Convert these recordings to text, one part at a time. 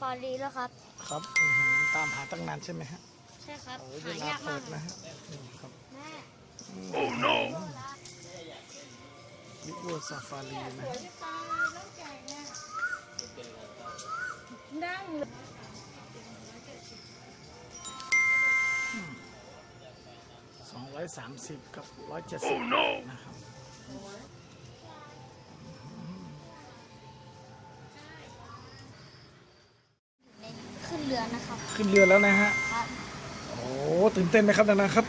ฟารีแล้วครับ ครับอื้อหือตามหาตั้งนานใช่ไหมฮะใช่ครับโอ้ยเวหาลายากเปิมากดนะฮะนี่ครับแม่โอ้ no วิวซาฟารีนะนั่งเลยสองร้อยสามสิบกับร้อยเจ็ดสิบนะครับ นเรือนะครับขึ้นเรือแล้วนะฮะ ครับโอ้ตื่นเต้นไหมครับดังๆครับ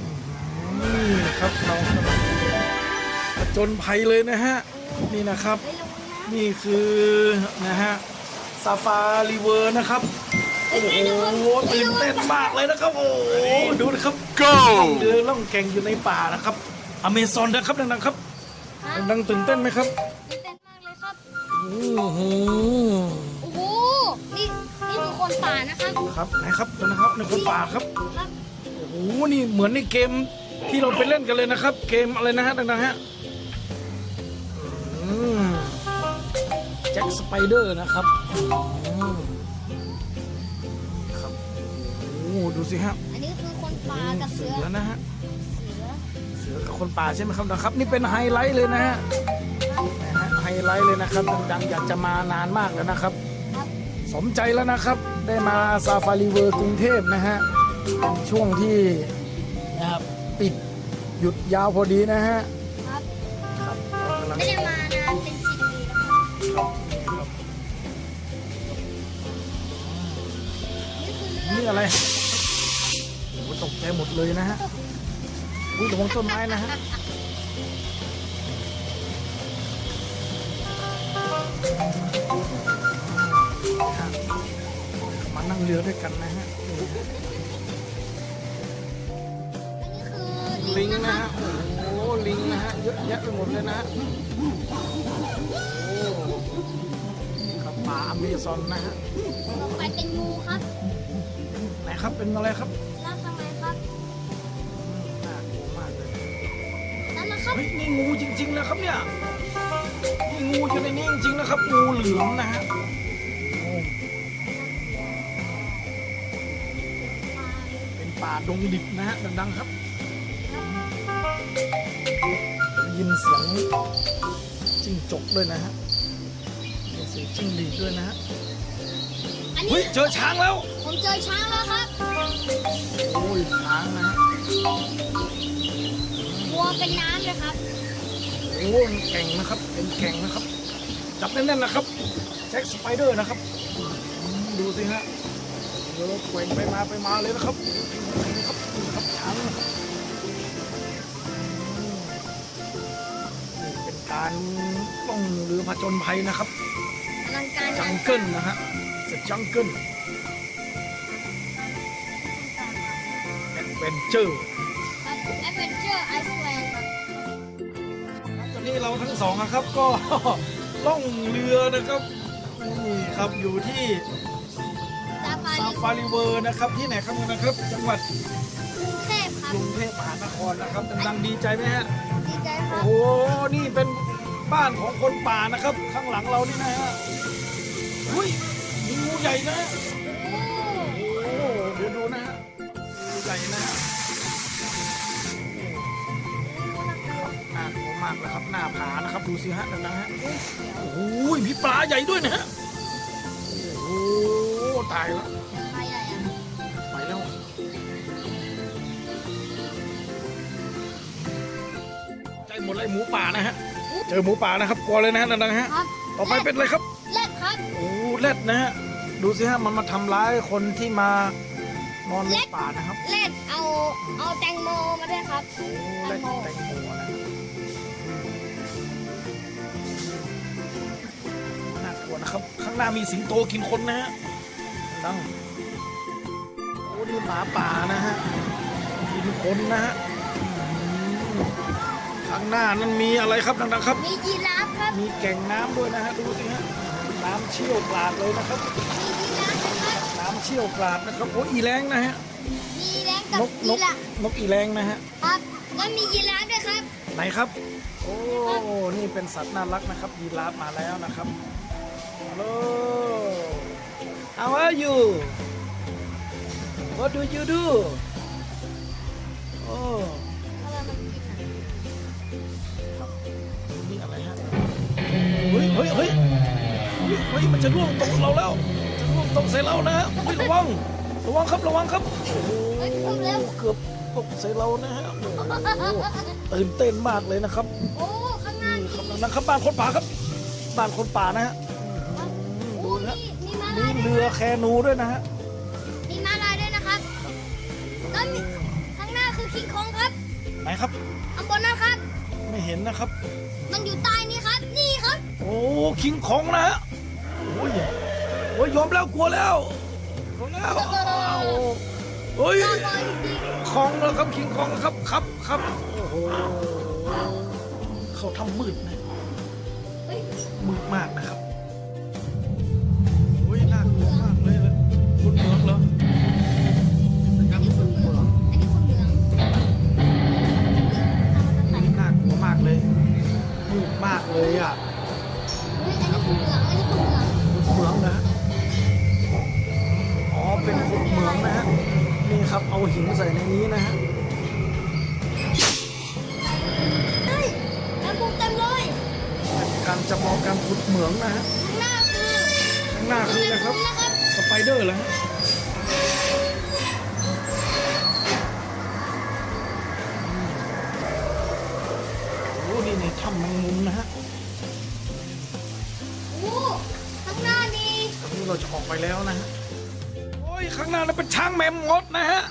อื้อหือนี่ครับเรากำลังผจญภัยเลยนะฮะ นี่นะครับเฮ้ยลงมานะนี่คือนะฮะซาฟารีเวอร์นะครับ โอ้โหตื่นเต้นมากเลยนะครับ โอ้โหดูนะครับ Go! เรือล่องแก่งอยู่ในป่านะครับ อเมซอนนะครับดังๆครับครับดังๆตื่นเต้นไหมครับตื่นเต้นมากเลยครับโอ้โหโอ้โหนี่นี่ คือคนป่านะครับครับไหนครับดูนะครับในคนป่าครับครับโอ้โหนี่เหมือนในเกมที่เราไปเล่นกันเลยนะครับ เกมอะไรนะฮะดังๆฮะอืมแจ็คสไปเดอร์นะครับอืมครับโอ้โหดูสิฮะอันนี้คือคนป่ากับเสืเสืออนะฮะเสือเสือกับคนป่าใช่ไหมครับนะครับ นี่เป็นไฮไลท์เลยนะฮะนะฮะไฮไลท์เลยนะครับดังๆอยากจะมานานมากแล้วนะครับครับสมใจแล้วนะครับ ได้มาซาฟารีเวอร์กรุงเทพนะฮะเป็นช่วงที่นะครับปิดหยุดยาวพอดีนะฮะครับครับเรากำลังไม่ได้มานานเป็นสิบปีแล้วครับครับนี่ครับนี่คือเรือนี่อะไรโอ้โหตกใจหมดเลยนะฮะอุ้ยระวังต้นไม้นะฮะ นั่งเรือด้วยกันนะฮะนี่ฮะอันนี้คือลิงนะนะครับฮะ โอ้โหลิงนะฮะ เยอะแยะไปหมดเลยนะฮะโอ้นี่ครับป่าอเมซอนนะฮะไปเป็นงูครับ ไหนครับ เป็นอะไรครับแล้วทำไมครับน่ากลัวมากเลยนั่นนะครับเฮ้ยนี่งูจริงๆนะครับเนี่ย นี่งูอยู่ในนี้จริงๆนะครับ งูเหลือมนะฮะ ป็นป่าดงดิบนะฮะดังๆครับได้ยินเสียงจิ้งจกด้วยนะฮะได้ยินเสียงจิ้งหรีดด้วยนะฮะอันเฮ้นี้ยเจอช้างแล้ว ผมเจอช้างแล้วครับโอ้ยช้างนะฮะวัวเป็นน้ำเลยครับ โอ้ยเก่งนะครับ เป็นเก่งนะครับ จับแน่นๆนะครับแจ็คสไปเดอร์นะครับอืมดูสิฮะ เรือแกว่งไปมาไปมาเลยนะครับนี่ครับนี่ครับช้างนะครับอืมนี่เป็นการล่องเรือผจญภัยนะครับอลังการจังางนเกิลนะฮะเสร็จจังเกิลแอดเวนเจอร์ครับแอดเวนเจอร์ไอซ์แลนด์ครับตอนนี้เราทั้งสองนะครับก็ล่องเรือนะครับนี่ครับอยู่ที่ซา ฟาซารีฟารีเวอร์นะครับที่ไหนครับนะครับ จังหวัดกรุงเทพครับกรุงเทพมหานครนะครับดังๆดีใจไหมฮะดีใจครัโอ้บโหนี่เป็นบ้านของคนป่านะครับ ข้างหลังเรานี่นะฮะอุ้ยมีงูใหญ่นะ โอ้โอ้โหเดี๋ยวดูนะฮะงูใหญ่นะฮะน่ากลัวมากนะครับหน้าผานะครับดูสิฮะดังๆฮะโอ้โหมีปลาใหญ่ด้วยนะฮะโอ้โห ตายแล้วใครใหญ่อะไปแล้วใจหมดเลยหมูป่านะฮะ เจอหมูป่านะครับกลัวเลยนะฮะดังๆฮะ ครับต่อไปเป็นอะไรครับเล็ดครับโอ้เล็ดนะฮะ ดูสิฮะมันมาทำร้ายคนที่มานอนในป่านะครับเล็ดเอาเอาแตงโมมาด้วยครับโอ้เล็ดแตงโมนะน่ากลัวนะครับ ข้างหน้ามีสิงโตกินคนนะฮะ ดังโอ้นี่หมาป่านะฮะกินคนนะฮะอืมข้างหน้านั้นมีอะไรครับดังๆครับ มียีราฟครับ มีแก่งน้ำด้วยนะฮะดูสิฮะน้ำเชี่ยวกราดเลยนะครับ มียีราฟครับ น้ำเชี่ยวกราดนะครับโอ้อีแรงนะฮะมีแรงกับนกนยีกราฟนกอีแรงนะฮะครับแล้วมียีราฟด้วยครับ ไหนครับ โอ้นี่เป็นสัตว์น่ารักนะครับยีราฟมาแล้วนะครับฮัลโหล How are you What do you do โอ้อะไรมันกินอะนี่อะไรฮะเฮ้ยเฮ้ยเฮ้ยเฮ้ยเฮ้ยมันจะร่วงตกเราแล้วจะร่วงตกใส่เรานะฮะเฮ้ยระวังระวังครับระวังครับโอ้โหเฮ้ยทำแล้วเกือบตกใส่เรานะฮะโอ้โหตื่นเต้นมากเลยนะครับโอ้ข้างหน้านี่นี่ครับนะครับบ้านคนป่าครับ บ้านคนป่านะฮะโอ้ดูนะ มีมีม้ามีลายเรือแคนูด้วยนะฮะ มีม้าลายด้วยนะครับแล้วมีข้างหน้าคือคิงคองครับไหนครับ ข้างบนนะครับ ไม่เห็นนะครับ มันอยู่ใต้นี่ครับ นี่ครับโอ้คิงของนะฮะโอ้ยโอ้ยยอมแล้วกลัวแล้วกลัวแล้วอ้าวโอ้ยตาบอดจริงของแล้วครับคิงของครับครับครับโอ้โหเขาทำมืดนะ ๆเฮ้ย มืดมากนะครับ นี่ครับ เอาหินใส่ในนี้นะฮะเฮ้ยน้ำบุกเต็มเลยการจำลองการขุดเหมืองนะฮะข้างหน้าคือข้างหน้าคือนะครับ นะครับสไปเดอร์เหรอฮะโอ้นี่ในถ้ำแมงมุมนะฮะโอ้ข้างหน้านี่ ตอนนี้เราจะออกไปแล้วนะฮะโอ้ ยข้างหน้านั้นเป็นช้างแมมมดนะฮะ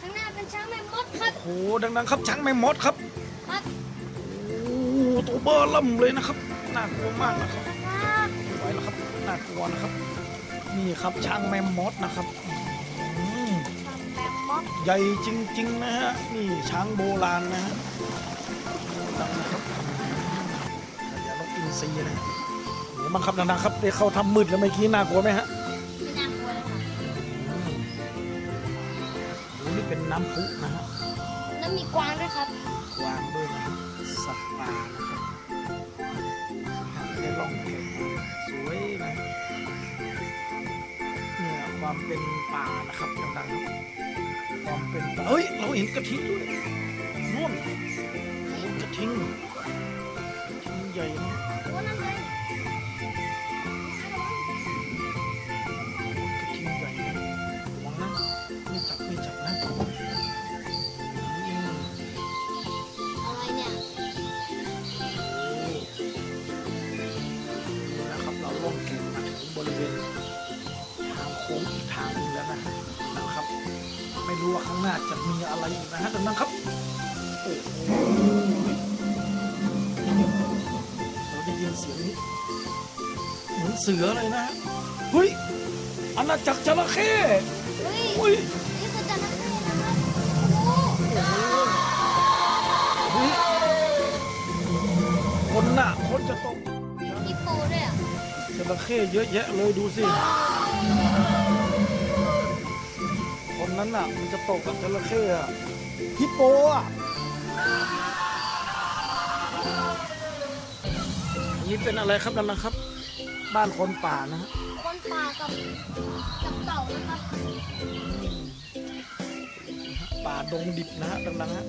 ข้างหน้าเป็นช้างแมมมดครับโอ้โหดังๆครับช้างแมมมดครับครับโอ้โหตัวเบอร์ล่ำเลยนะครับน่ากลัวมากนะครับครับไว้แล้วครับน่ากลัวนะครับ นี่ครับช้างแมมมอสนะครับอืมช้างแมมมดใหญ่จริง ๆ นะฮะนี่ช้างโบราณนะฮะดังนะครับอย่าลบอินซีนะฮะโหบังคับดังๆครับได้เข้าทำมืดแล้วเมื่อกี้น่ากลัวไหมฮะ เป็นน้ำพุนะฮะแล้วมีกวางด้วยครับวางด้วยนะฮะสัตว์ป่านะครับได้ล่องแก่งสวยนะเนี่ยความเป็นป่านะครับดังๆครับความเป็นป่าเฮ้ยเราเห็นกระทิงด้วยนู่นโอ้กระทิงกระทิงใหญ่นะโรู้ว่าข้างหน้าจะมีอะไรอีกนะฮะดังนั้นครับโอ้โหเราได้ยินเสียงนี้เหมือนเสือเลยนะฮะเฮ้ยอาณาจักรจระเข้เฮ้ยเฮ้ยนี่คือจระเข้นะครับโอ้เฮ้ยคนน่ะคนจะตกฮิปโปด้วยอะจระเข้เยอะแยะเลยดูสิค นนั้นน่ะ มันจะตกกับจระเข้อะฮิปโปอะอันนี้เป็นอะไรครับนั่นนะครับ บ้านคนป่านะฮะคนป่ากับกับเต่านะครับป่าดงดิบนะฮะดังๆฮะ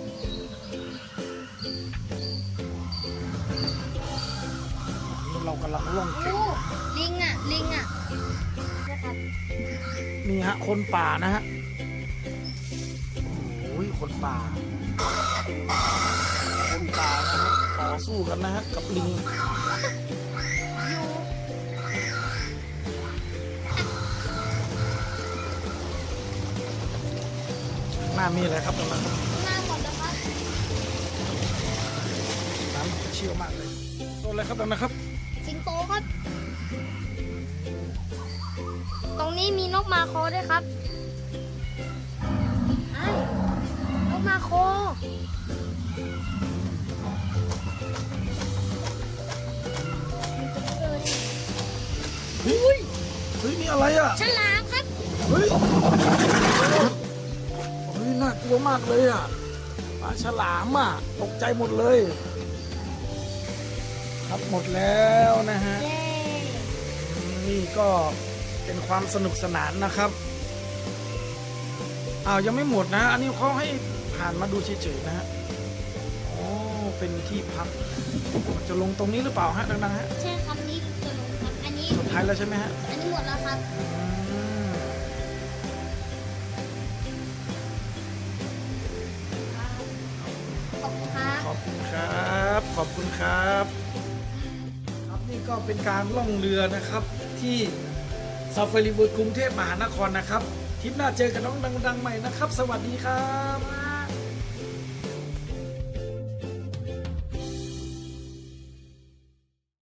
นี่เรากำลังล่องเก่งโอ้ลิงอะ ลิงอะนะครับ นี่ฮะคนป่านะฮะโอ้ย คนป่า คนป่านะฮะต่อสู้กันนะฮะกับลิงหน้ามีอะไรครับตรงนั้นหน้าก่อนนะครับน้ำเชี่ยวมากเลยต้นอะไรครับตรงนั้นครับ สิงโตครับ ตรงนี้มีนกมาโคด้วยครับ คเฮ้ยเฮ้ยนี่อะไรอะ ฉลามครับ เฮ้ย เฮ้ยน่ากลัวมากเลยอะปลาฉลามอะตกใจหมดเลย ครับหมดแล้วนะฮะ เย้ นี่ก็เป็นความสนุกสนานนะครับ อ้าวยังไม่หมดนะฮะอันนี้เขาให้ ผ่านมาดูเฉยๆนะฮะโอ้เป็นที่พัก จะลงตรงนี้หรือเปล่าฮะดังๆฮะใช่ครับนี่จะลงครับ อันนี้ สุดท้ายแล้วใช่ไหมฮะอันนี้หมดแล้วครับอืมขอบคุณครับ ขอบคุณครับ ขอบคุณครับ ครับนี่ก็เป็นการล่องเรือนะครับที่ซาฟารีเวิร์ดกรุงเทพมหานครนะครับ ทริปหน้าเจอกับน้องดังๆใหม่นะครับ สวัสดีครับ